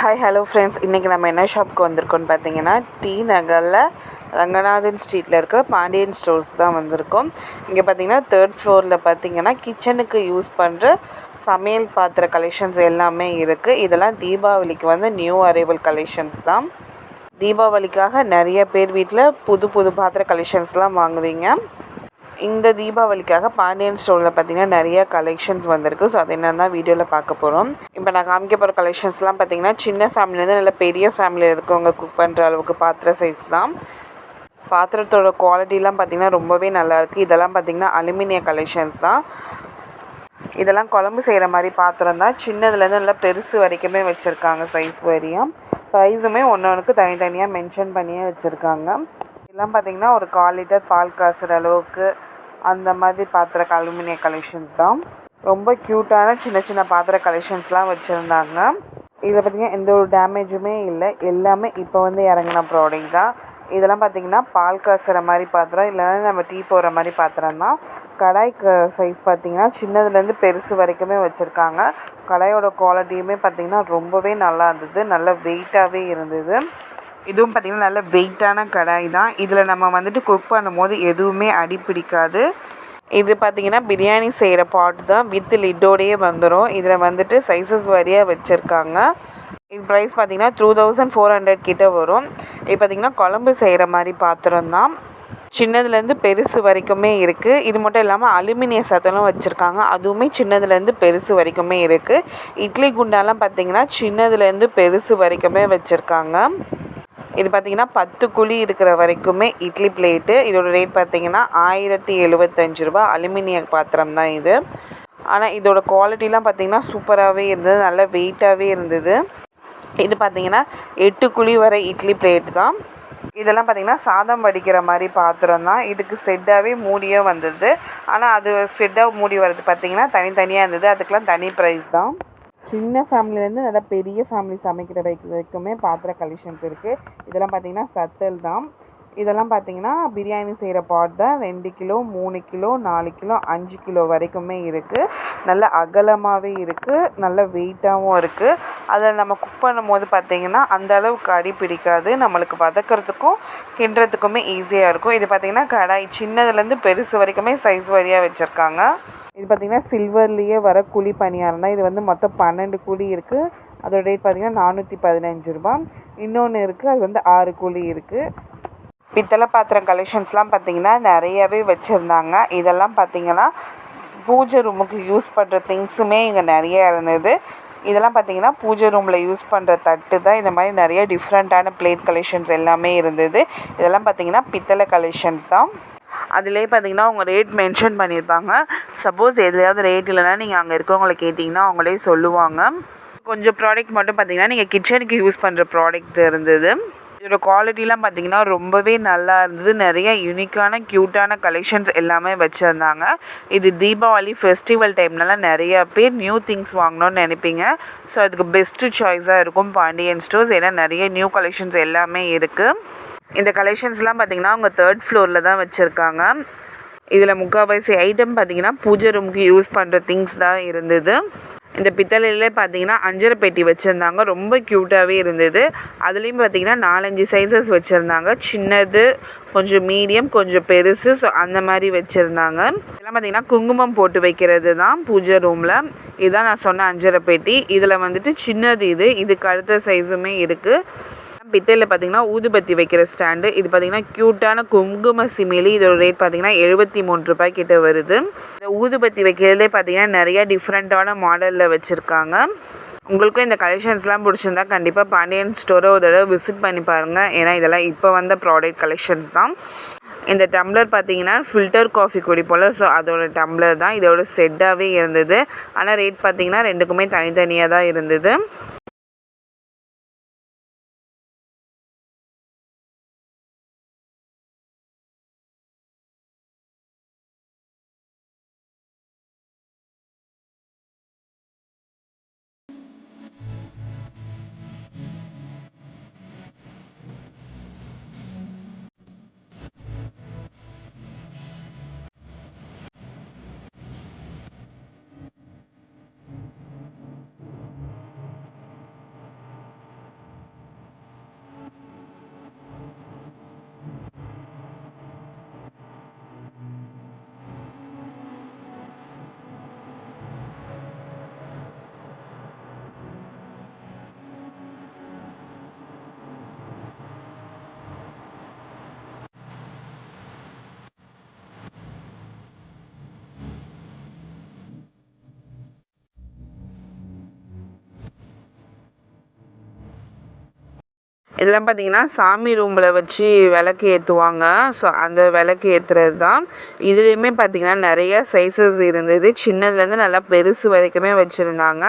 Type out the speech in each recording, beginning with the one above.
Hi hello friends இன்றைக்கி நம்ம என்ன ஷாப்புக்கு வந்திருக்கோம்னு பார்த்தீங்கன்னா டி நகரில் ரங்கநாதன் ஸ்ட்ரீட்டில் இருக்கிற பாண்டியன் ஸ்டோர்ஸ்க்கு தான் வந்திருக்கோம். இங்கே பார்த்தீங்கன்னா தேர்ட் ஃப்ளோரில் பார்த்தீங்கன்னா கிச்சனுக்கு யூஸ் பண்ணுற சமையல் பாத்திர கலெக்ஷன்ஸ் எல்லாமே இருக்குது இதெல்லாம் தீபாவளிக்கு வந்து நியூ அரைவல் கலெக்ஷன்ஸ் தான். தீபாவளிக்காக நிறைய பேர் வீட்டில் புது புது பாத்திர கலெக்ஷன்ஸ்லாம் வாங்குவீங்க. இந்த தீபாவளிக்காக பாண்டியன் ஸ்டோரில் பார்த்தீங்கன்னா நிறைய கலெக்ஷன்ஸ் வந்திருக்கு. ஸோ அது என்னென்னா வீடியோவில் பார்க்க போகிறோம் இப்போ நான் காமிக்க போகிற கலெக்ஷன்ஸ்லாம் பார்த்தீங்கன்னா சின்ன ஃபேமிலியிலேருந்து நல்ல பெரிய ஃபேமிலியில் இருக்கவங்க குக் பண்ணுற அளவுக்கு பாத்திர சைஸ் தான். பாத்திரத்தோட குவாலிட்டிலாம் பார்த்திங்கன்னா ரொம்பவே நல்லாயிருக்கு இதெல்லாம் பார்த்திங்கன்னா அலுமினிய கலெக்ஷன்ஸ் தான். இதெல்லாம் குழம்பு செய்கிற மாதிரி பாத்திரம் தான். சின்னதுலேருந்து நல்லா பெருசு வரைக்குமே வச்சுருக்காங்க சைஸ் வரையும். ப்ரைஸுமே ஒன்று ஒன்றுக்கு தனித்தனியாக மென்ஷன் பண்ணியே வச்சுருக்காங்க. இதெல்லாம் பார்த்திங்கன்னா ஒரு கால் லிட்டர் பால் காசுற அளவுக்கு அந்த மாதிரி பாத்திர அலுமினிய கலெக்ஷன்ஸ் தான். ரொம்ப க்யூட்டான சின்ன சின்ன பாத்திர கலெக்ஷன்ஸ்லாம் வச்சுருந்தாங்க. இதில் பார்த்திங்கன்னா எந்த ஒரு டேமேஜுமே இல்லை. எல்லாமே இப்போ வந்து இறங்கின ப்ராடக்ட் தான். இதெல்லாம் பார்த்திங்கன்னா பால் காசுற மாதிரி பாத்திரம் இல்லைன்னா நம்ம டீ போடுற மாதிரி பாத்திரம் தான். கடாய் சைஸ் பார்த்திங்கன்னா சின்னதுலேருந்து பெருசு வரைக்குமே வச்சுருக்காங்க. கடாயோட குவாலிட்டியுமே பார்த்திங்கன்னா ரொம்பவே நல்லா இருந்தது. நல்ல வெயிட்டாகவே இருந்தது. இதுவும் பார்த்திங்கன்னா நல்ல வெயிட்டான கடாய் தான். இதில் நம்ம வந்துட்டு குக் பண்ணும்போது எதுவுமே அடி பிடிக்காது. இது பார்த்திங்கன்னா பிரியாணி செய்கிற பாட் தான். வித் லிட்டோடையே வந்துடும் இதில் வந்துட்டு சைஸஸ் வரியாக வச்சுருக்காங்க. இது ப்ரைஸ் பார்த்திங்கன்னா த்ரூ தௌசண்ட் ஃபோர் ஹண்ட்ரட் கிட்டே வரும். இது பார்த்திங்கன்னா குழம்பு செய்கிற மாதிரி பாத்திரம் தான். சின்னதுலேருந்து பெருசு வரைக்குமே இருக்குது இது மட்டும் இல்லாமல் அலுமினிய சத்தலும் வச்சுருக்காங்க. அதுவுமே சின்னதுலேருந்து பெருசு வரைக்குமே இருக்குது இட்லி குண்டாலாம் பார்த்திங்கன்னா சின்னதுலேருந்து பெருசு வரைக்குமே வச்சுருக்காங்க. இது பார்த்திங்கன்னா பத்து குழி இருக்கிற வரைக்குமே இட்லி பிளேட்டு இதோட ரேட் பார்த்திங்கன்னா ஆயிரத்தி எழுபத்தஞ்சு ரூபா அலுமினிய பாத்திரம் தான் இது. ஆனால் இதோட குவாலிட்டிலாம் பார்த்திங்கன்னா சூப்பராகவே இருந்தது நல்ல வெயிட்டாகவே இருந்தது. இது பார்த்திங்கன்னா எட்டு குழி வரை இட்லி பிளேட் தான். இதெல்லாம் பார்த்திங்கன்னா சாதம் வடிக்கிற மாதிரி பாத்திரம் தான். இதுக்கு செட்டாகவே மூடியே வந்துடுது ஆனால் அது செட்டாக மூடி வர்றது பார்த்திங்கன்னா தனித்தனியாக இருந்தது. அதுக்கெலாம் தனி ப்ரைஸ் தான். சின்ன ஃபேமிலிலேருந்து நல்லா பெரிய ஃபேமிலி சமைக்கிற வரைக்குமே பாத்திர கலெக்ஷன்ஸ் இருக்குது இதெல்லாம் பார்த்திங்கன்னா சத்தல் தான். இதெல்லாம் பார்த்திங்கன்னா பிரியாணி செய்கிற பாட் தான். ரெண்டு கிலோ மூணு கிலோ நாலு கிலோ அஞ்சு கிலோ வரைக்குமே இருக்குது நல்ல அகலமாகவே இருக்குது நல்ல வெயிட்டாகவும் இருக்குது அதில் நம்ம குக் பண்ணும்போது பார்த்திங்கன்னா அந்த அளவுக்கு அடி பிடிக்காது. நம்மளுக்கு வதக்கிறதுக்கும் கிண்டுறதுக்குமே ஈஸியாக இருக்கும். இது பார்த்திங்கன்னா கடாய் சின்னதுலேருந்து பெருசு வரைக்குமே சைஸ் வரியாக வச்சுருக்காங்க. இது பார்த்திங்கன்னா சில்வர்லேயே வர குழி பணியாரம் தான். இது வந்து மொத்தம் பன்னெண்டு குழி இருக்குது அதோட ரேட் பார்த்திங்கன்னா நானூற்றி பதினஞ்சு ரூபா இன்னொன்று இருக்குது அது வந்து ஆறு குழி இருக்குது பித்தளை பாத்திரம் கலெக்ஷன்ஸ்லாம் பார்த்திங்கன்னா நிறையவே வச்சுருந்தாங்க. இதெல்லாம் பார்த்திங்கன்னா பூஜை ரூமுக்கு யூஸ் பண்ணுற திங்ஸுமே இங்கே நிறைய இருந்தது. இதெல்லாம் பார்த்திங்கன்னா பூஜை ரூமில் யூஸ் பண்ணுற தட்டு தான். இந்த மாதிரி நிறைய டிஃப்ரெண்ட்டான பிளேட் கலெக்ஷன்ஸ் எல்லாமே இருந்தது. இதெல்லாம் பார்த்திங்கன்னா பித்தளை கலெக்ஷன்ஸ் தான். அதிலே பார்த்தீங்கன்னா அவங்க ரேட் மென்ஷன் பண்ணியிருப்பாங்க. சப்போஸ் எதுலையாவது ரேட் இல்லைனா நீங்கள் அங்கே இருக்கிறவங்கள கேட்டிங்கன்னா அவங்களே சொல்லுவாங்க. கொஞ்சம் ப்ராடக்ட் மட்டும் பார்த்தீங்கன்னா நீங்கள் கிச்சனுக்கு யூஸ் பண்ணுற ப்ராடக்ட் இருந்தது. இதோட குவாலிட்டிலாம் பார்த்தீங்கன்னா ரொம்பவே நல்லா இருந்தது. நிறைய யூனிக்கான க்யூட்டான கலெக்ஷன்ஸ் எல்லாமே வச்சுருந்தாங்க. இது தீபாவளி ஃபெஸ்டிவல் டைம்லலாம் நிறைய பேர் நியூ திங்ஸ் வாங்கணும்னு நினைப்பீங்க. ஸோ அதுக்கு பெஸ்ட்டு சாய்ஸாக இருக்கும் பாண்டியன் ஸ்டோர்ஸ் ஏன்னா நிறைய நியூ கலெக்ஷன்ஸ் எல்லாமே இருக்குது இந்த கலெக்ஷன்ஸ்லாம் பார்த்திங்கன்னா அவங்க தேர்ட் ஃப்ளோரில் தான் வச்சுருக்காங்க. இதில் முக்கால்வாசி ஐட்டம் பார்த்திங்கன்னா பூஜை ரூமுக்கு யூஸ் பண்ணுற திங்ஸ் தான் இருந்தது. இந்த பித்தளையிலே பார்த்தீங்கன்னா அஞ்சரை பெட்டி வச்சுருந்தாங்க. ரொம்ப க்யூட்டாகவே இருந்தது. அதுலேயும் பார்த்தீங்கன்னா நாலஞ்சு சைஸஸ் வச்சுருந்தாங்க. சின்னது கொஞ்சம் மீடியம் கொஞ்சம் பெருசு ஸோ அந்த மாதிரி வச்சுருந்தாங்க. இதெல்லாம் பார்த்திங்கன்னா குங்குமம் போட்டு வைக்கிறது தான் பூஜை ரூமில் இதுதான் நான் சொன்ன அஞ்சரை பெட்டி. இதில் வந்துட்டு சின்னது இது. இதுக்கு அடுத்த சைஸுமே இருக்குது பித்தையில் பார்த்தீங்கன்னா ஊதுபத்தி வைக்கிற ஸ்டாண்டு. இது பார்த்தீங்கன்னா க்யூட்டான குங்கும சிமிலி. இதோட ரேட் பார்த்தீங்கன்னா எழுபத்தி மூணு ரூபாய் கிட்ட வருது. இந்த ஊதுபத்தி வைக்கிறதே பார்த்தீங்கன்னா நிறையா டிஃப்ரெண்ட்டான மாடலில் வச்சுருக்காங்க. உங்களுக்கும் இந்த கலெக்ஷன்ஸ்லாம் பிடிச்சிருந்தா கண்டிப்பாக பாண்டியன் ஸ்டோரை ஒரு தடவை விசிட் பண்ணி பாருங்கள் ஏன்னா இதெல்லாம் இப்போ வந்த ப்ராடக்ட் கலெக்ஷன்ஸ் தான். இந்த டம்ளர் பார்த்தீங்கன்னா ஃபில்டர் காஃபி குடி போல் ஸோ அதோட டம்ளர் தான். இதோட செட்டாகவே இருந்தது. ஆனால் ரேட் பார்த்தீங்கன்னா ரெண்டுக்குமே தனித்தனியாக தான் இருந்தது. இதெல்லாம் பார்த்தீங்கன்னா சாமி ரூமில் வச்சு விளக்கு ஏற்றுவாங்க ஸோ அந்த விளக்கு ஏற்றுறது தான் இதுலேயுமே பார்த்தீங்கன்னா நிறைய சைஸஸ் இருந்தது. சின்னதுலேருந்து நல்லா பெருசு வரைக்குமே வச்சுருந்தாங்க.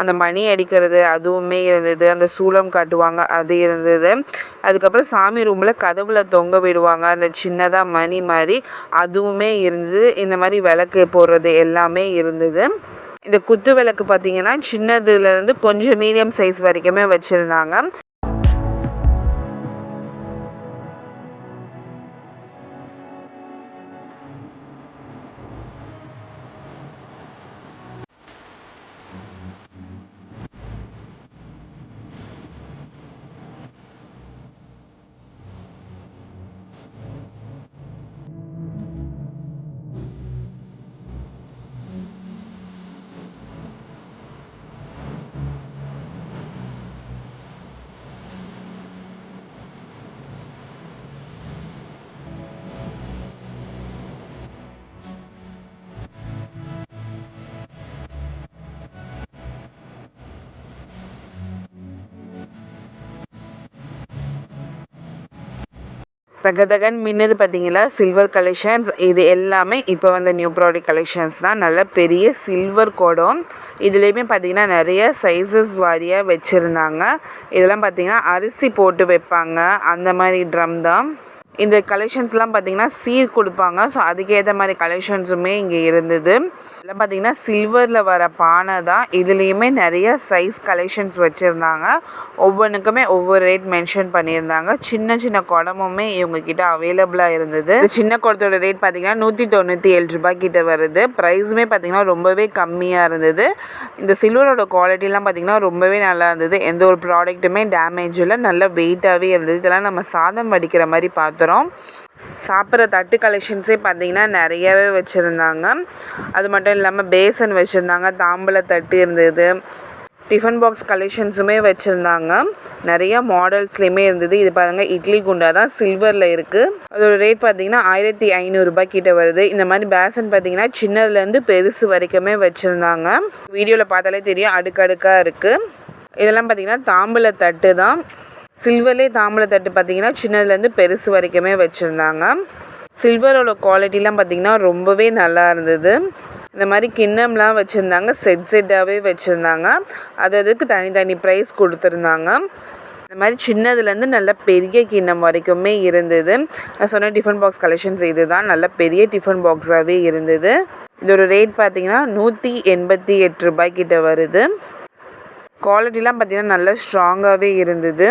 அந்த மணி அடிக்கிறது அதுவுமே இருந்தது. அந்த சூளம் காட்டுவாங்க அது இருந்தது. அதுக்கப்புறம் சாமி ரூமில் கதவுல தொங்க விடுவாங்க. அந்த சின்னதாக மணி மாதிரி அதுவுமே இருந்தது. இந்த மாதிரி விளக்கு போடுறது எல்லாமே இருந்தது. இந்த குத்து விளக்கு பார்த்தீங்கன்னா சின்னதுலேருந்து கொஞ்சம் மீடியம் சைஸ் வரைக்குமே வச்சுருந்தாங்க. தகதகன் மின்னது பார்த்தீங்களா? சில்வர் கலெக்ஷன்ஸ் இது எல்லாமே இப்போ வந்த நியூ ப்ராடக்ட் கலெக்ஷன்ஸ் தான். நல்ல பெரிய சில்வர் குடம். இதுலேயுமே பார்த்தீங்கன்னா நிறைய சைஸஸ் வாரியாக வச்சுருந்தாங்க. இதெல்லாம் பார்த்தீங்கன்னா அரிசி போட்டு வைப்பாங்க. அந்த மாதிரி ட்ரம் தான். இந்த கலெக்ஷன்ஸ்லாம் பார்த்திங்கன்னா சீர் கொடுப்பாங்க. ஸோ அதுக்கேற்ற மாதிரி கலெக்ஷன்ஸுமே இங்கே இருந்தது. இதெல்லாம் பார்த்திங்கன்னா சில்வரில் வர பானை தான். இதுலேயுமே நிறைய சைஸ் கலெக்ஷன்ஸ் வச்சுருந்தாங்க. ஒவ்வொன்றுக்குமே ஒவ்வொரு ரேட் மென்ஷன் பண்ணியிருந்தாங்க. சின்ன சின்ன குடமுமே இவங்கக்கிட்ட அவைலபிளாக இருந்தது. சின்ன குடத்தோட ரேட் பார்த்திங்கன்னா நூற்றி தொண்ணூற்றி ஏழு ரூபாய் கிட்ட வருது. ப்ரைஸுமே பார்த்திங்கன்னா ரொம்பவே கம்மியாக இருந்தது. இந்த சில்வரோட குவாலிட்டிலாம் பார்த்திங்கன்னா ரொம்பவே நல்லா இருந்தது. எந்த ஒரு ப்ராடக்ட்டுமே டேமேஜ் இல்லை. நல்ல வெயிட்டாகவே இருந்தது. இதெல்லாம் நம்ம சாதம் வடிக்கிற மாதிரி பார்த்தோம். பார்க்குறோம் சாப்பிட்ற தட்டு கலெக்ஷன்ஸே பார்த்திங்கன்னா நிறையவே வச்சுருந்தாங்க. அது மட்டும் இல்லாமல் பேசன் வச்சுருந்தாங்க தாம்பழ தட்டு இருந்தது. டிஃபன் பாக்ஸ் கலெக்ஷன்ஸுமே வச்சுருந்தாங்க. நிறைய மாடல்ஸ்லேயுமே இருந்தது. இது பாருங்கள் இட்லி குண்டா தான் சில்வரில் இருக்குது அதோட ரேட் பார்த்தீங்கன்னா ஆயிரத்தி ஐநூறுரூபா கிட்ட வருது. இந்த மாதிரி பேசன் பார்த்தீங்கன்னா சின்னதுலேருந்து பெருசு வரைக்குமே வச்சுருந்தாங்க. வீடியோவில் பார்த்தாலே தெரியும் அடுக்கடுக்காக இருக்குது இதெல்லாம் பார்த்திங்கன்னா தாம்பழ தட்டு தான். சில்வர்லேயே தாம்பழத்தட்டு பார்த்திங்கன்னா சின்னதுலேருந்து பெருசு வரைக்குமே வச்சுருந்தாங்க. சில்வரோட குவாலிட்டிலாம் பார்த்திங்கன்னா ரொம்பவே நல்லா இருந்தது. இந்த மாதிரி கிண்ணம்லாம் வச்சுருந்தாங்க செட் செட்டாகவே வச்சுருந்தாங்க. அது அதுக்கு தனித்தனி ப்ரைஸ் கொடுத்துருந்தாங்க. இந்த மாதிரி சின்னதுலேருந்து நல்ல பெரிய கிண்ணம் வரைக்குமே இருந்தது. நான் சொன்ன டிஃபன் பாக்ஸ் கலெக்ஷன்ஸ் இது தான் நல்ல பெரிய டிஃபன் பாக்ஸாகவே இருந்தது. இதோட ரேட் பார்த்திங்கன்னா நூற்றி எண்பத்தி எட்டு ரூபாய்க்கிட்ட வருது. குவாலிட்டிலாம் பார்த்திங்கன்னா நல்லா ஸ்ட்ராங்காகவே இருந்தது.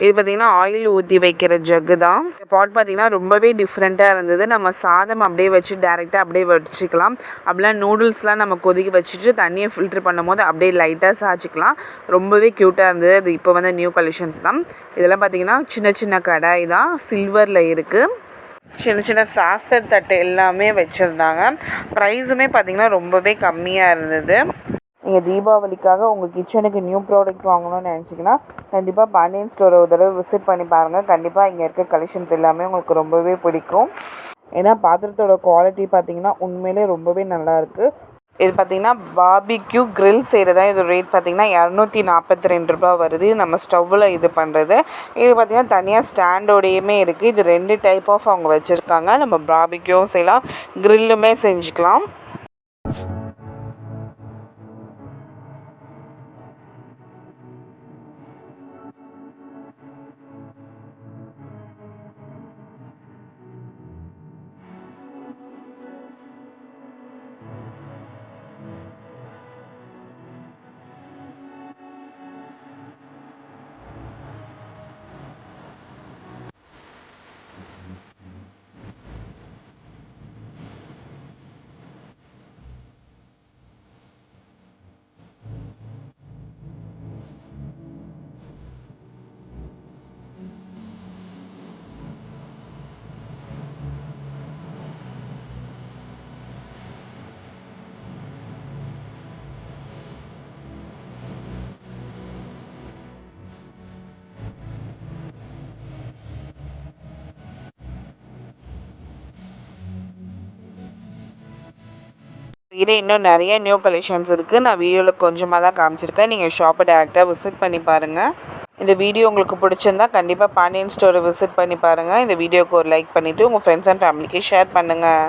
இது பார்த்திங்கன்னா ஆயில் ஊற்றி வைக்கிற ஜக்கு தான் பாட் பார்த்திங்கன்னா ரொம்பவே டிஃப்ரெண்ட்டாக இருந்தது. நம்ம சாதம் அப்படியே வச்சு டேரெக்டாக அப்படியே வச்சுக்கலாம். அப்படிலாம் நூடுல்ஸ்லாம் நம்ம கொதிக்க வச்சுட்டு தண்ணியை ஃபில்ட்ரு பண்ணும் போது அப்படியே லைட்டாக சாய்ச்சிக்கலாம். ரொம்பவே க்யூட்டாக இருந்தது. அது இப்போ வந்து நியூ கலெக்ஷன்ஸ் தான். இதெல்லாம் பார்த்திங்கன்னா சின்ன சின்ன கடாய் தான் சில்வரில் இருக்குது சின்ன சின்ன சாஸ்தர் தட்டு எல்லாமே வச்சுருந்தாங்க. ப்ரைஸுமே பார்த்திங்கன்னா ரொம்பவே கம்மியாக இருந்தது. நீங்கள் தீபாவளிக்காக உங்கள் கிச்சனுக்கு நியூ ப்ராடக்ட் வாங்கணும்னு நினச்சிங்கன்னா கண்டிப்பாக பாண்டியன் ஸ்டோரை ஒரு தடவை விசிட் பண்ணி பாருங்கள் கண்டிப்பாக இங்கே இருக்க கலெக்ஷன்ஸ் எல்லாமே உங்களுக்கு ரொம்பவே பிடிக்கும். ஏன்னா பாத்திரத்தோட குவாலிட்டி பார்த்தீங்கன்னா உண்மையிலே ரொம்பவே நல்லாயிருக்கு இது பார்த்திங்கன்னா பாபிக்யூ க்ரில் செய்கிறதா இது ரேட் பார்த்திங்கன்னா இரநூத்தி நாற்பத்தி ரெண்டு ரூபா வருது. நம்ம ஸ்டவ்வில் இது பண்ணுறது இது பார்த்திங்கன்னா தனியாக ஸ்டாண்டோடையுமே இருக்குது இது ரெண்டு டைப் ஆஃப் அவங்க வச்சுருக்காங்க. நம்ம பாபிக்யூவும் செய்யலாம். க்ரில்லுமே செஞ்சுக்கலாம். இதில் இன்னும் நிறைய நியூ கலெக்ஷன்ஸ் இருக்குது நான் வீடியோவில் கொஞ்சமாக தான் காமிச்சிருக்கேன். நீங்கள் ஷாப்பை டேரெக்டாக விசிட் பண்ணி பாருங்கள் இந்த வீடியோ உங்களுக்கு பிடிச்சிருந்தா கண்டிப்பாக பாண்டியன் ஸ்டோரை விசிட் பண்ணி பாருங்கள் இந்த வீடியோக்கு ஒரு லைக் பண்ணிவிட்டு உங்கள் ஃப்ரெண்ட்ஸ் அண்ட் ஃபேமிலிக்கு ஷேர் பண்ணுங்கள்